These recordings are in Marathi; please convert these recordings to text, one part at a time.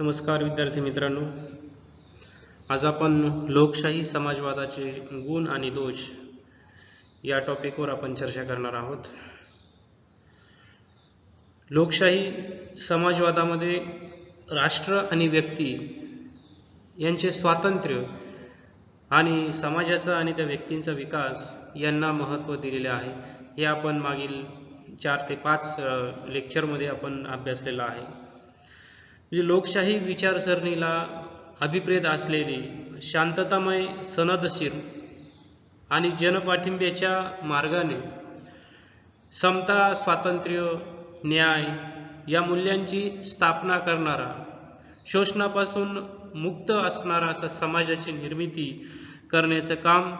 नमस्कार विद्यार्थी मित्रांनो. आज आपण लोकशाही समाजवादाचे गुण आणि दोष या टॉपिकवर आपण चर्चा करणार आहोत. लोकशाही समाजवादामध्ये राष्ट्र आणि व्यक्ती यांचे स्वातंत्र्य आणि समाजाचा आणि त्या व्यक्तींचा विकास यांना महत्त्व दिलेले आहे. हे आपण मागील चार ते पाच लेक्चरमध्ये आपण अभ्यासलेलं आहे. म्हणजे लोकशाही विचारसरणीला अभिप्रेत असलेली शांततामय सनदशीर आणि जनपाठिंब्याच्या मार्गाने समता स्वातंत्र्य न्याय या मूल्यांची स्थापना करणारा शोषणापासून मुक्त असणारा असा समाजाची निर्मिती करण्याचं काम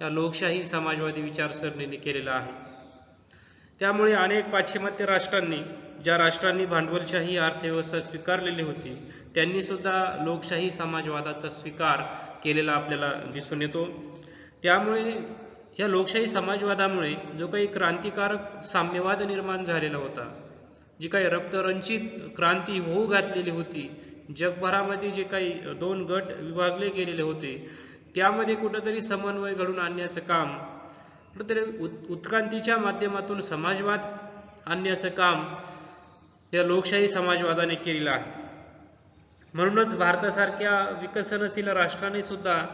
या लोकशाही समाजवादी विचारसरणीने केलेलं आहे. त्यामुळे अनेक पाश्चिमात्य राष्ट्रांनी ज्या राष्ट्रांनी भांडवलशाही अर्थव्यवस्था स्वीकारलेली होती त्यांनी सुद्धा लोकशाही समाजवादाचा स्वीकार केलेला आपल्याला दिसून येतो. त्यामुळे या लोकशाही समाजवादामुळे जो काही क्रांतिकारक साम्यवाद निर्माण झालेला होता जी काही रक्तरंजित क्रांती होऊ घातलेली होती जगभरामध्ये जे काही दोन गट विभागले गेलेले होते त्यामध्ये कुठंतरी समन्वय घडून आणण्याचं काम कुठंतरी उत उत्क्रांतीच्या माध्यमातून समाजवाद आणण्याचं काम या लोकशाही समाजवादाने केलेला आहे. म्हणूनच भारतासारख्या विकसनशील राष्ट्राने सुद्धा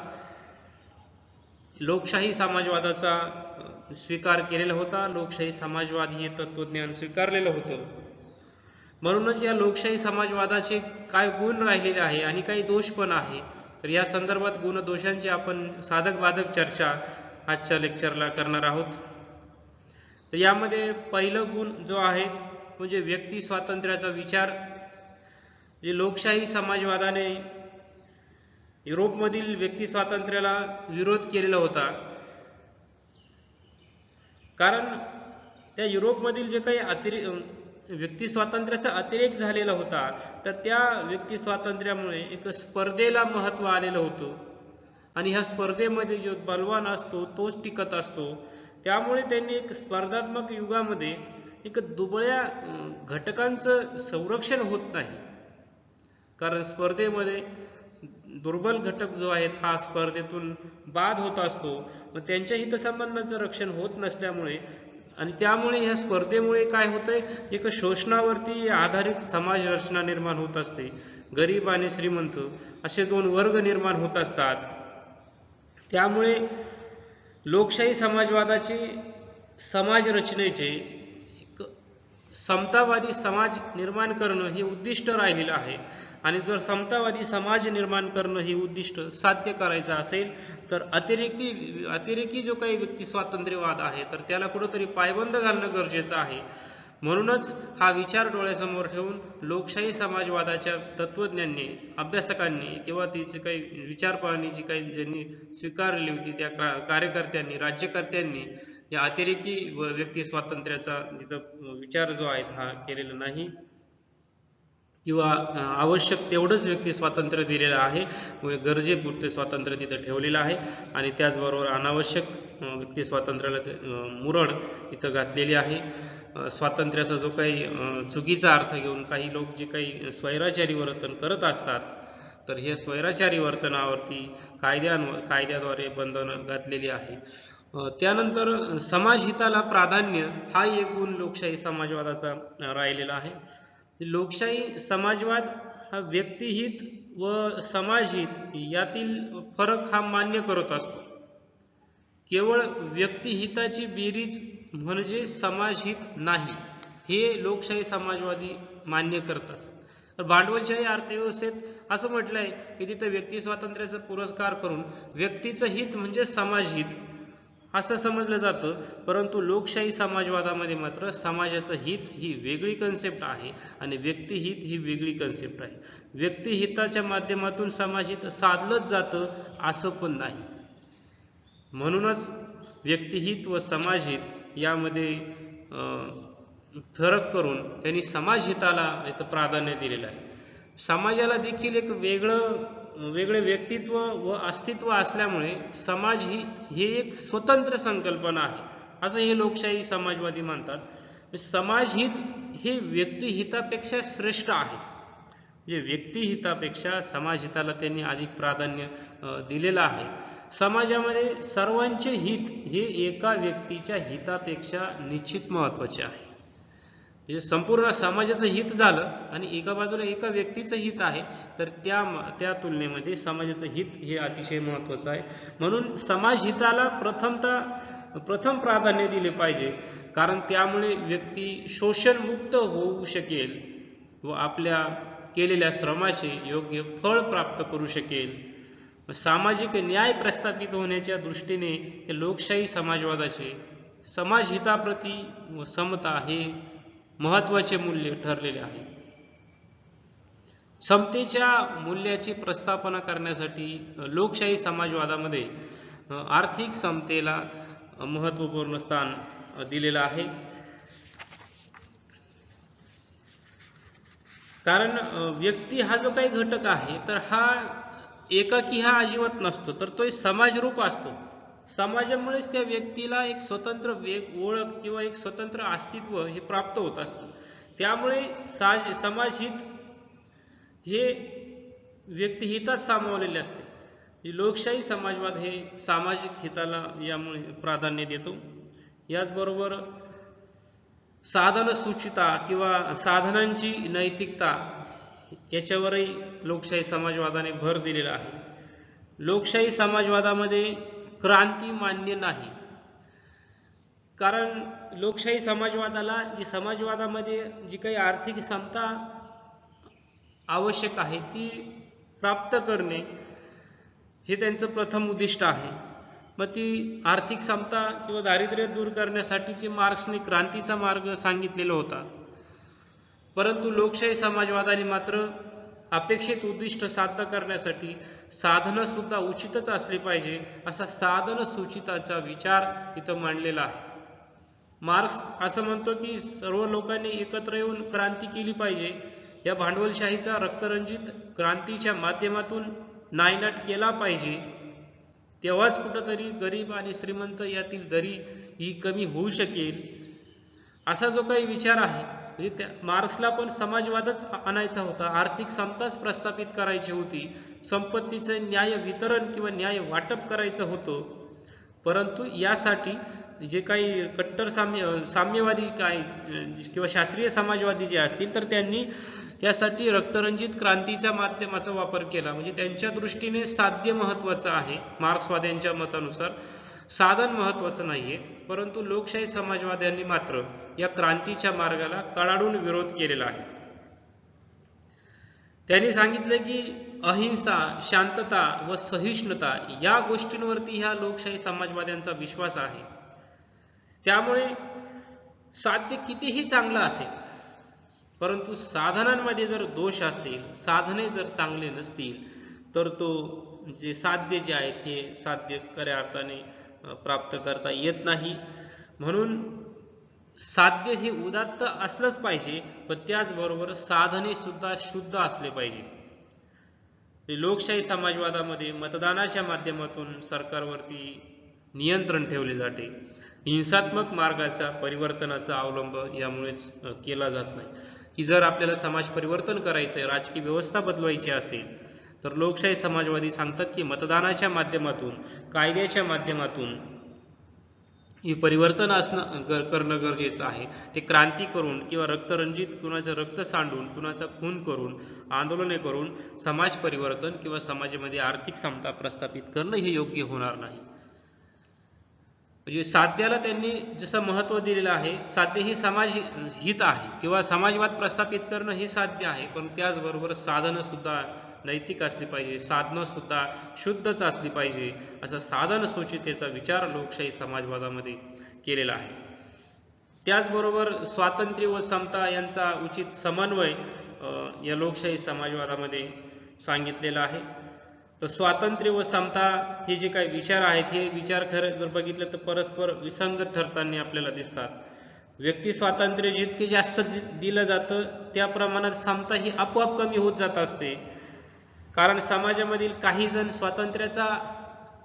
लोकशाही समाजवादाचा स्वीकार केलेला होता. लोकशाही समाजवाद हे तत्वज्ञान स्वीकारलेलं होतं. म्हणूनच या लोकशाही समाजवादाचे काय गुण राहिलेले आहे आणि काही दोष पण आहे. तर या संदर्भात गुण दोषांची आपण साधक बाधक चर्चा आजच्या लेक्चरला करणार आहोत. तर यामध्ये पहिलं गुण जो आहे म्हणजे व्यक्ती स्वातंत्र्याचा विचार जे लोकशाही समाजवादाने युरोपमधील व्यक्ती स्वातंत्र्याला विरोध केलेला होता. कारण त्या युरोपमधील जे काही अतिरे व्यक्ती स्वातंत्र्याचा अतिरेक झालेला होता तर त्या व्यक्ती स्वातंत्र्यामुळे एक स्पर्धेला महत्त्व आलेलं होतं. आणि ह्या स्पर्धेमध्ये जो बलवान असतो तोच टिकत असतो. त्यामुळे त्यांनी एक स्पर्धात्मक युगामध्ये एक दुबळ्या घटकांचं संरक्षण होत नाही. कारण स्पर्धेमध्ये दुर्बल घटक जो आहेत हा स्पर्धेतून बाद होत असतो. मग त्यांच्या हितसंबंधांचं रक्षण होत नसल्यामुळे आणि त्यामुळे ह्या स्पर्धेमुळे काय होतंय? एक शोषणावरती आधारित समाज रचना निर्माण होत असते. गरीब आणि श्रीमंत असे दोन वर्ग निर्माण होत असतात. त्यामुळे लोकशाही समाजवादाची समाज रचनेचे समतावादी समाज निर्माण करणं हे उद्दिष्ट राहिलेलं आहे. आणि जर समतावादी समाज निर्माण करणं हे उद्दिष्ट साध्य करायचं असेल तर अतिरेकी अतिरेकी जो काही व्यक्ती स्वातंत्र्यवाद आहे तर त्याला कुठंतरी पायबंद घालणं गरजेचं आहे. म्हणूनच हा विचार डोळ्यासमोर ठेवून लोकशाही समाजवादाच्या तत्वज्ञांनी अभ्यासकांनी किंवा तिची काही विचारपाळणी जी काही ज्यांनी स्वीकारली होती त्या कार्यकर्त्यांनी राज्यकर्त्यांनी या अतिरेकी व व्यक्ती स्वातंत्र्याचा तिथं विचार जो आहे हा केलेला नाही. किंवा आवश्यक तेवढंच व्यक्ती स्वातंत्र्य दिलेलं आहे. गरजेपुरते स्वातंत्र्य तिथं ठेवलेलं आहे. आणि त्याचबरोबर अनावश्यक व्यक्ती स्वातंत्र्याला मुरड इथं घातलेली आहे. स्वातंत्र्याचा जो काही चुकीचा अर्थ घेऊन काही लोक जे काही स्वैराचारी वर्तन करत असतात तर हे स्वैराचारी वर्तनावरती कायद्यां कायद्याद्वारे बंधनं घातलेली आहे. त्यानंतर समाजहिताला प्राधान्य हा एक गुण लोकशाही समाजवादाचा राहिलेला आहे. लोकशाही समाजवाद हा व्यक्तिहित व समाजहित यातील फरक हा मान्य करत असतो. केवळ व्यक्तिहिताची बेरीज म्हणजे समाजहित नाही हे लोकशाही समाजवादी मान्य करत असतात तर भांडवलशाही अर्थव्यवस्थेत असं म्हटलंय की तिथं व्यक्ती स्वातंत्र्याचा पुरस्कार करून व्यक्तीचं हित म्हणजे समाजहित. असं समजलं जातं. परंतु लोकशाही समाजवादामध्ये मात्र समाजाचं हित ही वेगळी कन्सेप्ट आहे आणि व्यक्तिहित ही वेगळी कन्सेप्ट आहे. व्यक्तिहिताच्या माध्यमातून समाजहित साधलंच जातं असं पण नाही. म्हणूनच व्यक्तिहित व समाजहित यामध्ये फरक करून त्यांनी समाजहिताला इथं प्राधान्य दिलेलं आहे. समाजाला देखील एक वेगळं वेगळे व्यक्तित्व व अस्तित्व असल्यामुळे समाज ही हे एक स्वतंत्र संकल्पना आहे. असं हे लोकशाही समाजवादी मानतात म्हणजे समाजहित हे व्यक्तिहितापेक्षा श्रेष्ठ आहे. म्हणजे जे व्यक्तिहितापेक्षा समाजहिताला त्यांनी अधिक प्राधान्य दिलेलं आहे. समाजामध्ये सर्वांचे हित हे एका व्यक्तीच्या हितापेक्षा निश्चित महत्त्वाचे आहे. म्हणजे संपूर्ण समाजाचं हित झालं आणि एका बाजूला एका व्यक्तीचं हित आहे तर त्या त्या तुलनेमध्ये समाजाचं हित हे अतिशय महत्त्वाचं आहे. म्हणून समाज हिताला प्रथमतः प्रथम प्राधान्य दिले पाहिजे कारण त्यामुळे व्यक्ती शोषणमुक्त होऊ शकेल व आपल्या केलेल्या श्रमाचे योग्य फळ प्राप्त करू शकेल. सामाजिक न्याय प्रस्थापित होण्याच्या दृष्टीने हे लोकशाही समाजवादाचे समाजहिताप्रती व समता हे महत्त्वाचे मूल्य ठरलेले आहे. समतेच्या मूल्याची प्रस्थापना करण्यासाठी लोकशाही समाजवादामध्ये आर्थिक समतेला महत्त्वपूर्ण स्थान दिलेलं आहे. कारण व्यक्ती हा जो काही घटक आहे तर हा एकाकी हा अजिबात नसतो तर तो एक समाजरूप असतो. समाजामुळेच त्या व्यक्तीला एक स्वतंत्र वेग ओळख किंवा एक स्वतंत्र अस्तित्व हे प्राप्त होत असतं. त्यामुळे साज समाजहित हे व्यक्तिहितात सामावलेले असते. लोकशाही समाजवाद हे सामाजिक हिताला यामुळे प्राधान्य देतो. याचबरोबर साधन सूचिता किंवा साधनांची नैतिकता याच्यावरही लोकशाही समाजवादाने भर दिलेला आहे. लोकशाही समाजवादामध्ये क्रांती मान्य नाही. कारण लोकशाही समाजवादाला जी समाजवादामध्ये जी काही आर्थिक समता आवश्यक आहे ती प्राप्त करणे हे त्यांचं प्रथम उद्दिष्ट आहे. मग ती आर्थिक समता किंवा दारिद्र्य दूर करण्यासाठीची मार्क्सने क्रांतीचा मार्ग सांगितलेला होता. परंतु लोकशाही समाजवादाने मात्र अपेक्षित उद्दिष्ट साध्य करण्यासाठी साधनं सुद्धा उचितच असली पाहिजे असा साधन सूचिताचा विचार इथं मांडलेला आहे. मार्क्स असं म्हणतो की सर्व लोकांनी एकत्र येऊन क्रांती केली पाहिजे. या भांडवलशाहीचा रक्तरंजित क्रांतीच्या माध्यमातून नायनाट केला पाहिजे. तेव्हाच कुठंतरी गरीब आणि श्रीमंत यातील दरी ही कमी होऊ शकेल. असा जो काही विचार आहे म्हणजे त्या मार्क्सला पण समाजवादच आणायचा होता. आर्थिक समताच प्रस्थापित करायची होती. संपत्तीचं न्याय वितरण किंवा न्याय वाटप करायचं होतं. परंतु यासाठी जे काही कट्टर साम्य साम्यवादी काय किंवा शास्त्रीय समाजवादी जे असतील तर त्यांनी त्यासाठी रक्तरंजित क्रांतीच्या माध्यमाचा वापर केला. म्हणजे त्यांच्या दृष्टीने साध्य महत्वाचं आहे मार्क्सवाद्यांच्या मतानुसार. साधन महत्वाचं नाहीये परंतु लोकशाही समाजवाद्यांनी मात्र या क्रांतीच्या मार्गाला कडाडून विरोध केलेला आहे. त्यांनी सांगितलं की अहिंसा शांतता व सहिष्णुता या गोष्टींवरती ह्या लोकशाही समाजवाद्यांचा विश्वास आहे. त्यामुळे साध्य कितीही चांगलं असेल परंतु साधनांमध्ये जर दोष असेल साधने जर चांगले नसतील तर तो जे साध्य जे आहेत हे साध्य खऱ्या अर्थाने प्राप्त करता येत नाही. म्हणून साध्य हे उदात्त असलंच पाहिजे पण त्याचबरोबर साधने सुद्धा शुद्ध असले पाहिजे. लोकशाही समाजवादामध्ये मतदानाच्या माध्यमातून सरकारवरती नियंत्रण ठेवले जाते. हिंसात्मक मार्गाचा परिवर्तनाचा अवलंब यामुळेच केला जात नाही. की जर आपल्याला समाज परिवर्तन करायचं आहे राजकीय व्यवस्था बदलवायची असेल तर लोकशाही समाजवादी सांगतात की मतदानाच्या माध्यमातून कायद्याच्या माध्यमातून हे परिवर्तन असणं गर करणं गरजेचं आहे. ते क्रांती करून किंवा रक्तरंजित कुणाचं रक्त सांडून कुणाचा खून करून आंदोलने करून समाज परिवर्तन किंवा समाजामध्ये आर्थिक समता प्रस्थापित करणं हे योग्य होणार नाही. म्हणजे साध्याला त्यांनी जसं महत्त्व दिलेलं आहे साध्य ही समाज हित आहे किंवा समाजवाद प्रस्थापित करणं हे साध्य आहे पण त्याचबरोबर साधनंसुद्धा नैतिक असली पाहिजे साधनं सुद्धा शुद्धच असली पाहिजे असा साधन सूचितेचा विचार लोकशाही समाजवादामध्ये केलेला आहे. त्याचबरोबर स्वातंत्र्य व समता यांचा उचित समन्वय या लोकशाही समाजवादामध्ये सांगितलेला आहे. तर स्वातंत्र्य व समता हे जे काही विचार आहेत हे विचार खरं जर बघितलं तर परस्पर विसंगत ठरताना आपल्याला दिसतात. व्यक्ती स्वातंत्र्य जितके जास्त दि- दिलं जातं त्या प्रमाणात समता ही आपोआप कमी होत जात असते. कारण समाजामधील काही जण स्वातंत्र्याचा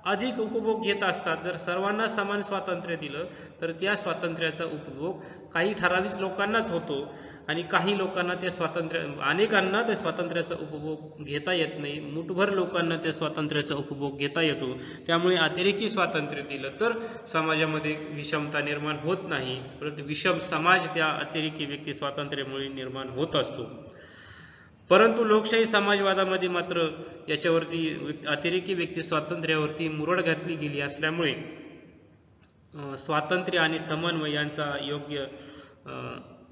अधिक उपभोग घेत असतात. जर सर्वांना समान स्वातंत्र्य दिलं तर त्या स्वातंत्र्याचा उपभोग काही ठराविक लोकांनाच होतो आणि काही लोकांना त्या स्वातंत्र्य अनेकांना त्या स्वातंत्र्याचा उपभोग घेता येत नाही. मुठभर लोकांना त्या स्वातंत्र्याचा उपभोग घेता येतो. त्यामुळे अतिरेकी स्वातंत्र्य दिलं तर समाजामध्ये विषमता निर्माण होत नाही. परंतु विषम समाज त्या अतिरेकी व्यक्ती स्वातंत्र्यामुळे निर्माण होत असतो. परंतु लोकशाही समाजवादामध्ये मात्र याच्यावरती अतिरेकी व्यक्ती स्वातंत्र्यावरती मुरड घातली गेली असल्यामुळे स्वातंत्र्य आणि समन्वय यांचा योग्य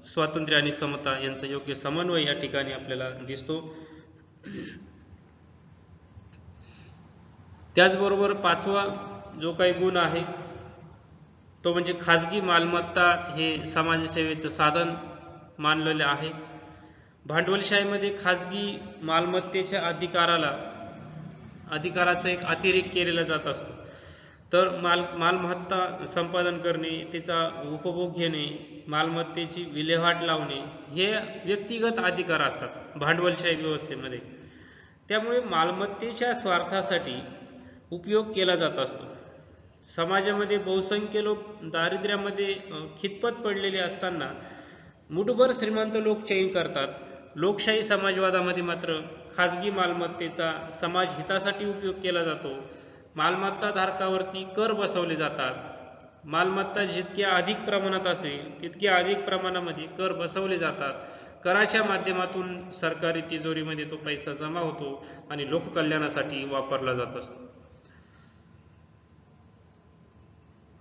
स्वातंत्र्य आणि समता यांचा योग्य समन्वय या ठिकाणी आपल्याला दिसतो. त्याचबरोबर पाचवा जो काही गुण आहे तो म्हणजे खाजगी मालमत्ता हे समाजसेवेचं साधन मानलेलं आहे. भांडवलशाहीमध्ये खाजगी मालमत्तेच्या अधिकाराला अधिकाराचा एक अतिरेक केलेला जात असतो. तर माल मालमत्ता संपादन करणे त्याचा उपभोग घेणे मालमत्तेची विल्हेवाट लावणे हे व्यक्तिगत अधिकार असतात भांडवलशाही व्यवस्थेमध्ये. त्यामुळे मालमत्तेच्या स्वार्थासाठी उपयोग केला जात असतो. समाजामध्ये बहुसंख्य लोक दारिद्र्यामध्ये खितपत पडलेले असताना मुठभर श्रीमंत लोक चैन करतात. लोकशाही समाजवादामध्ये मात्र खाजगी मालमत्तेचा समाज हितासाठी उपयोग केला जातो. मालमत्ता धारकावरती कर बसवले जातात. मालमत्ता जितक्या अधिक प्रमाणात असेल तितक्या अधिक प्रमाणामध्ये कर बसवले जातात. कराच्या माध्यमातून सरकारी तिजोरीमध्ये तो पैसा जमा होतो आणि लोककल्याणासाठी वापरला जात असतो.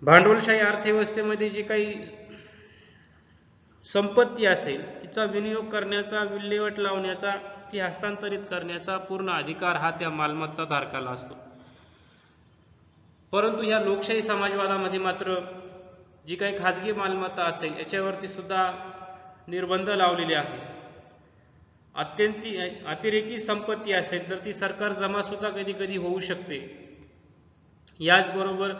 भांडवलशाही अर्थव्यवस्थेमध्ये जे काही संपत्ती असेल तिचा विनियोग करण्याचा विल्हेवाट लावण्याचा ती हस्तांतरित करण्याचा पूर्ण अधिकार हा त्या मालमत्ता धारकाला असतो. परंतु ह्या लोकशाही समाजवादामध्ये मात्र जी काही खाजगी मालमत्ता असेल याच्यावरती सुद्धा निर्बंध लावलेले आहे अत्यंती अतिरेकी संपत्ती असेल तर ती सरकार जमा सुद्धा कधी कधी होऊ शकते. याचबरोबर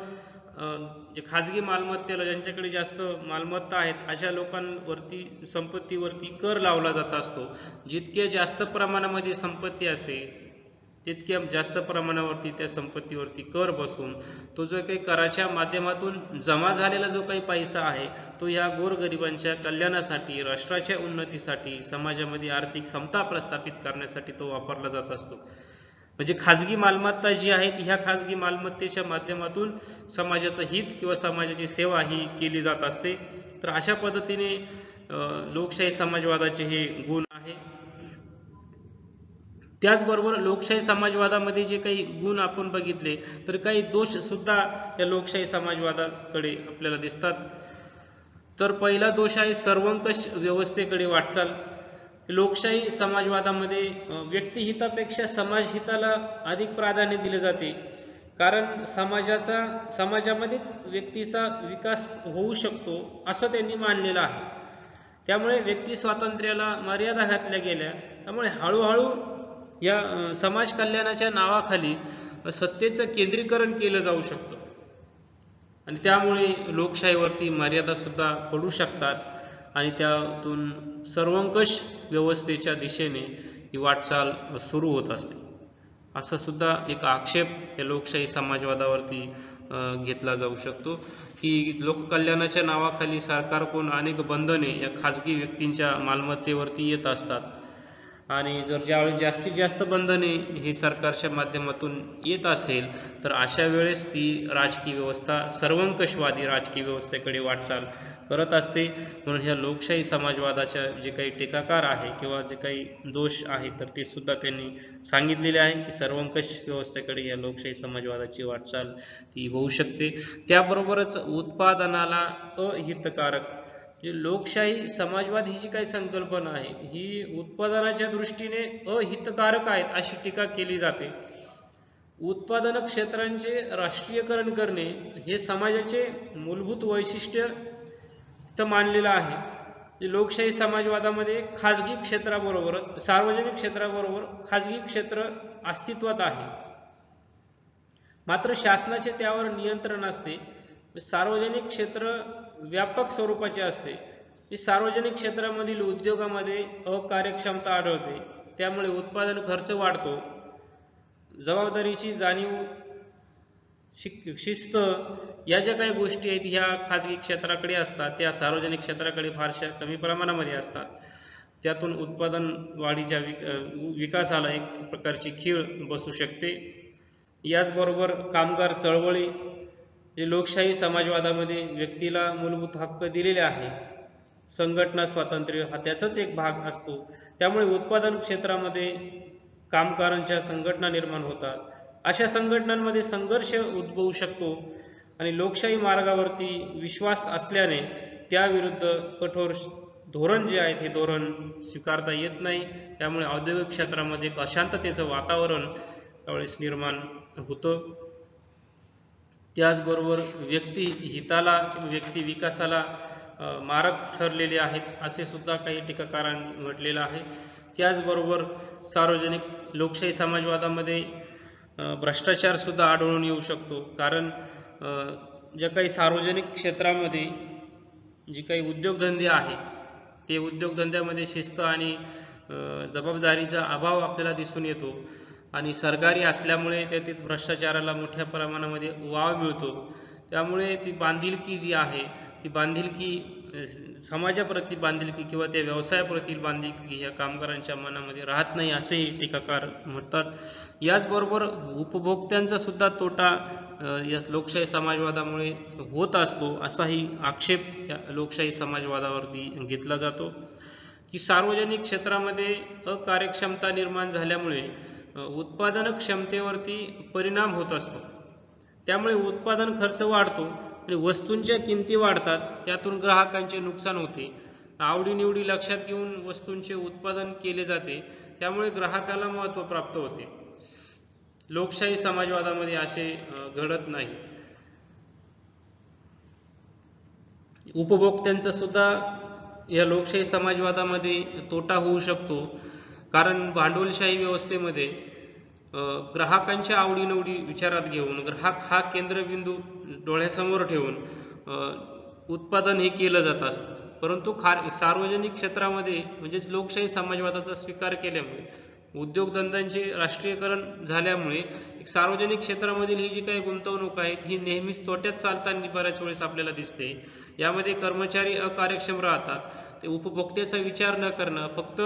जे खाजगी मालमत्तेला ज्यांच्याकडे जास्त मालमत्ता आहेत अशा लोकांवरती संपत्तीवरती कर लावला जात असतो. जितक्या जास्त प्रमाणामध्ये संपत्ती असेल तितक्या जास्त प्रमाणावरती त्या संपत्तीवरती कर बसून तो जो काही कराच्या माध्यमातून जमा झालेला जो काही पैसा आहे तो या गोरगरिबांच्या कल्याणासाठी राष्ट्राच्या उन्नतीसाठी समाजामध्ये आर्थिक समता प्रस्थापित करण्यासाठी तो वापरला जात असतो. म्हणजे खाजगी मालमत्ता जी आहे ह्या खाजगी मालमत्तेच्या माध्यमातून समाजाचं हित किंवा समाजाची सेवा ही केली जात असते. तर अशा पद्धतीने लोकशाही समाजवादाचे हे गुण आहे. त्याचबरोबर लोकशाही समाजवादामध्ये जे काही गुण आपण बघितले तर काही दोष सुद्धा या लोकशाही समाजवादाकडे आपल्याला दिसतात. तर पहिला दोष आहे सर्वंकष व्यवस्थेकडे वाटचाल. लोकशाही समाजवादामध्ये व्यक्तिहितापेक्षा समाजहिताला अधिक प्राधान्य दिले जाते. कारण समाजाचा समाजामध्येच व्यक्तीचा विकास होऊ शकतो असं त्यांनी मानलेलं आहे. त्यामुळे व्यक्ती स्वातंत्र्याला मर्यादा घातल्या गेल्या. त्यामुळे हळूहळू या समाज कल्याणाच्या नावाखाली सत्तेचं केंद्रीकरण केलं जाऊ शकतं. आणि त्यामुळे लोकशाहीवरती मर्यादा सुद्धा पडू शकतात. आणि त्यातून सर्वंकष व्यवस्थेच्या दिशेने ही वाटचाल सुरू होत असते. असा सुद्धा एक आक्षेप या लोकशाही समाजवादावरती घेतला जाऊ शकतो की लोककल्याणाच्या नावाखाली सरकारकडून अनेक बंधने या खाजगी व्यक्तींच्या मालमत्तेवरती येत असतात. आणि जर ज्यावेळेस जास्तीत जास्त बंधने ही सरकारच्या माध्यमातून येत असेल तर अशा वेळेस ती राजकीय व्यवस्था सर्वंकषवादी राजकीय व्यवस्थेकडे वाटचाल करत असते. म्हणून ह्या लोकशाही समाजवादाच्या जे काही टीकाकार आहे किंवा जे काही दोष आहे तर ते सुद्धा त्यांनी सांगितलेले आहे की सर्वंकष व्यवस्थेकडे या लोकशाही समाजवादाची वाटचाल ती होऊ शकते. त्याबरोबरच उत्पादनाला अहितकारक जे लोकशाही समाजवाद ही जी काही संकल्पना आहे ही उत्पादनाच्या दृष्टीने अहितकारक आहेत अशी टीका केली जाते. उत्पादन क्षेत्रांचे राष्ट्रीयकरण करणे हे समाजाचे मूलभूत वैशिष्ट्य इथं मानलेलं आहे. लोकशाही समाजवादामध्ये खाजगी क्षेत्राबरोबरच सार्वजनिक क्षेत्राबरोबर खाजगी क्षेत्र अस्तित्वात आहे. मात्र शासनाचे त्यावर नियंत्रण असते सार्वजनिक क्षेत्र व्यापक स्वरूपाचे असते ही सार्वजनिक क्षेत्रामधील उद्योगामध्ये अकार्यक्षमता आढळते त्यामुळे उत्पादन खर्च वाढतो जबाबदारीची जाणीव शिक शिस्त या ज्या काही गोष्टी आहेत ह्या खाजगी क्षेत्राकडे असतात त्या सार्वजनिक क्षेत्राकडे फारशा कमी प्रमाणामध्ये असतात. त्यातून उत्पादन वाढीच्या विक विकासाला एक प्रकारची खीळ बसू शकते. याचबरोबर कामगार चळवळी जे लोकशाही समाजवादामध्ये व्यक्तीला मूलभूत हक्क दिलेले आहे. संघटना स्वातंत्र्य हा त्याचाच एक भाग असतो. त्यामुळे उत्पादन क्षेत्रामध्ये कामगारांच्या संघटना निर्माण होतात. अशा संघटनांमध्ये संघर्ष उद्भवू शकतो आणि लोकशाही मार्गावरती विश्वास असल्याने त्याविरुद्ध कठोर धोरण जे आहे ते धोरण स्वीकारता येत नाही. त्यामुळे औद्योगिक क्षेत्रामध्ये एक अशांततेचं वातावरण त्यावेळेस निर्माण होतं. त्याचबरोबर व्यक्ती हिताला किंवा व्यक्ती विकासाला मारक ठरलेले आहेत असे सुद्धा काही टीकाकारांनी म्हटलेलं आहे. त्याचबरोबर सार्वजनिक लोकशाही समाजवादामध्ये भ्रष्टाचारसुद्धा आढळून येऊ शकतो. कारण ज्या काही सार्वजनिक क्षेत्रामध्ये जी काही उद्योगधंदे आहे ते उद्योगधंद्यामध्ये शिस्त आणि जबाबदारीचा अभाव आपल्याला दिसून येतो. आणि सरकारी असल्यामुळे त्यातील भ्रष्टाचाराला मोठ्या प्रमाणामध्ये वाव मिळतो. त्यामुळे ती बांधिलकी जी आहे ती बांधिलकी समाजाप्रती बांधिलकी किंवा त्या व्यवसायाप्रती बांधिलकी या कामगारांच्या मनामध्ये राहत नाही असेही टीकाकार म्हणतात. याचबरोबर उपभोक्त्यांचा सुद्धा तोटा या लोकशाही समाजवादामुळे होत असतो असाही आक्षेप या लोकशाही समाजवादावरती घेतला जातो. की सार्वजनिक क्षेत्रामध्ये अकार्यक्षमता निर्माण झाल्यामुळे उत्पादन क्षमतेवरती परिणाम होत असतो. त्यामुळे उत्पादन खर्च वाढतो. आणि वस्तूंच्या किमती वाढतात त्यातून ग्राहकांचे नुकसान होते. आवडीनिवडी लक्षात घेऊन वस्तूंचे उत्पादन केले जाते त्यामुळे ग्राहकाला महत्त्व प्राप्त होते. लोकशाही समाजवादामध्ये असे घडत नाही. उपभोक्त्यांचा सुद्धा या लोकशाही समाजवादामध्ये तोटा होऊ शकतो. कारण भांडवलशाही व्यवस्थेमध्ये ग्राहकांच्या आवडीनिवडी विचारात घेऊन ग्राहक हा केंद्रबिंदू डोळ्यासमोर ठेवून उत्पादन हे केलं जात असतं. परंतु खार सार्वजनिक क्षेत्रामध्ये म्हणजेच लोकशाही समाजवादाचा स्वीकार केल्यामुळे उद्योगधंद्यांचे राष्ट्रीयकरण झाल्यामुळे एक सार्वजनिक क्षेत्रामधील ही जी काही गुंतवणूक आहेत ही नेहमीच तोट्यात चालताना बऱ्याच वेळेस आपल्याला दिसते. यामध्ये कर्मचारी अकार्यक्षम राहतात. ते उपभोक्त्याचा विचार न करणं फक्त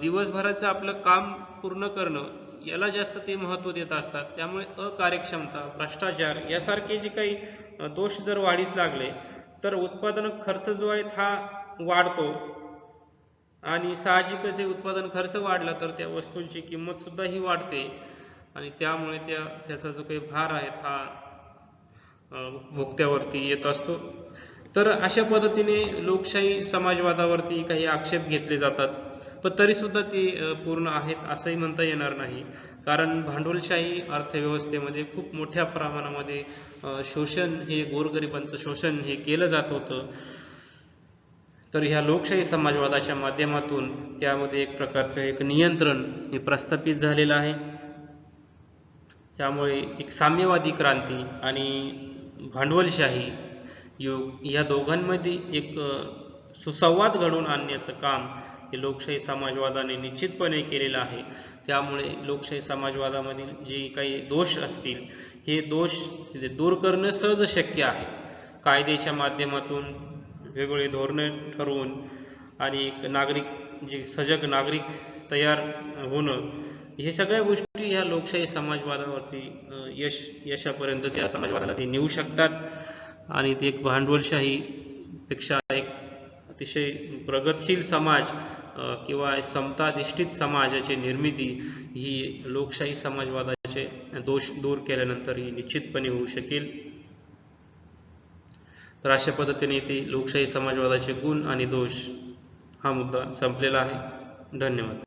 दिवसभराचं आपलं काम पूर्ण करणं याला जास्त ते महत्त्व देत असतात. त्यामुळे अकार्यक्षमता भ्रष्टाचार यासारखे जे काही दोष जर वाढीस लागले तर उत्पादन खर्च जो आहे हा वाढतो. आणि साहजिकच हे उत्पादन खर्च वाढला तर त्या वस्तूंची किंमत सुद्धा ही वाढते. आणि त्यामुळे त्या त्याचा जो काही भार आहे हा भोक्त्यावरती येत असतो. तर अशा पद्धतीने लोकशाही समाजवादावरती काही आक्षेप घेतले जातात. पण तरी सुद्धा ते पूर्ण आहेत असंही म्हणता येणार नाही. कारण भांडवलशाही अर्थव्यवस्थेमध्ये खूप मोठ्या प्रमाणामध्ये शोषण हे गोरगरिबांचं शोषण हे केलं जात होतं. तर ह्या लोकशाही समाजवादाच्या माध्यमातून त्यामध्ये एक प्रकारचं एक नियंत्रण हे प्रस्थापित झालेलं आहे. त्यामुळे एक साम्यवादी क्रांती आणि भांडवलशाही योग या दोघांमध्ये एक सुसंवाद घडवून आणण्याचं काम हे लोकशाही समाजवादाने निश्चितपणे केलेलं आहे. त्यामुळे लोकशाही समाजवादामधील जे काही दोष असतील हे दोष दूर करणं सहज शक्य आहे. कायद्याच्या माध्यमातून वेगवेगळे धोरणे ठरवून आणि एक नागरिक जे सजग नागरिक तयार होणं हे सगळ्या गोष्टी ह्या लोकशाही समाजवादावरती यश यशापर्यंत त्या समाजवादाला ते नेऊ शकतात. आणि ते एक भांडवलशाही पेक्षा एक अतिशय प्रगतशील समाज किंवा समताधिष्ठित समाजाची निर्मिती ही लोकशाही समाजवादाचे दोष दूर केल्यानंतर ही निश्चितपणे होऊ शकेल. तर अशा पद्धतीने ते लोकशाही समाजवादाचे गुण आणि दोष हा मुद्दा संपलेला आहे. धन्यवाद.